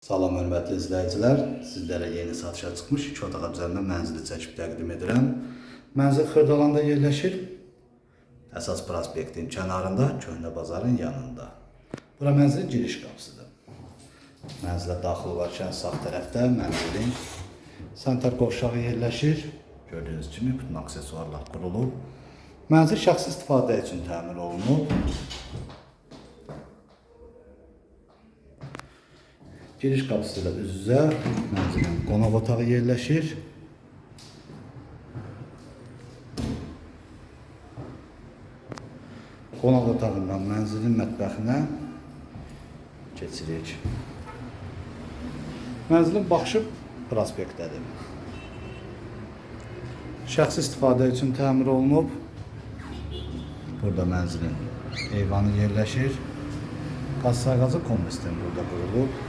Salam hörmətli izləyicilər, sizlərə yeni satışa çıxmış iki otaq üzərində mənzili çəkib təqdim edirəm. Mənzil Xırdalanda yerləşir. Əsas prospektin kənarında, köhnə bazarın yanında. Bura mənzilin giriş qapısıdır. Mənzilə daxil olarkən sağ tərəfdə mənzilin sanitar qovşağı yerləşir. Gördüyünüz kimi bütün aksesuarlar qurulub. Mənzil şəxsi istifadə üçün təmir olunub. Giriş qapısı ilə üz-üzə mənzilin qonaq otağı yerləşir. Qonaq otağından mənzilin mətbəxinə keçirik. Mənzilin baxışı prospektdədir. Şəxsi istifadə üçün təmir olunub. Burada mənzilin eyvanı yerləşir. Qaz sayğacı kombistin burada qurulub.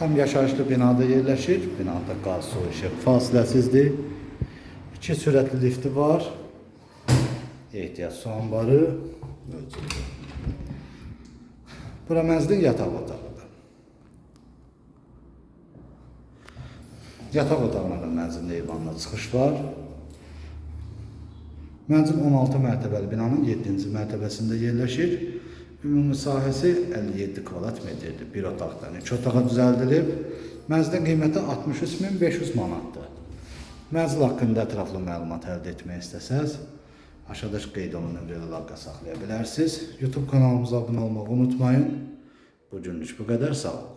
Tam yaşayışlı binada yerləşir. Binada qaz, su, işıq fasiləsizdir. İki sürətli lifti var. Ehtiyac su anbarı. Bura mənzilin yataq otağıdır. Yataq otağına da mənzilin eyvanına çıxış var. Mənzil 16 mərtəbəli binanın 7-ci mərtəbəsində yerləşir. Ümumi sahəsi 57 kvadrat metrdir. Bir otaqdan iki otağa düzəldilib. Mənzilin qiyməti 63500 manatdır. Mənzil haqqında ətraflı məlumat əldə etmək istəsəz, aşağıdakı qeyd olunan nömrəyə əlaqə saxlaya bilərsiniz. YouTube kanalımıza abunə olmağı unutmayın. Bu günlük bu qədər. Sağ olun.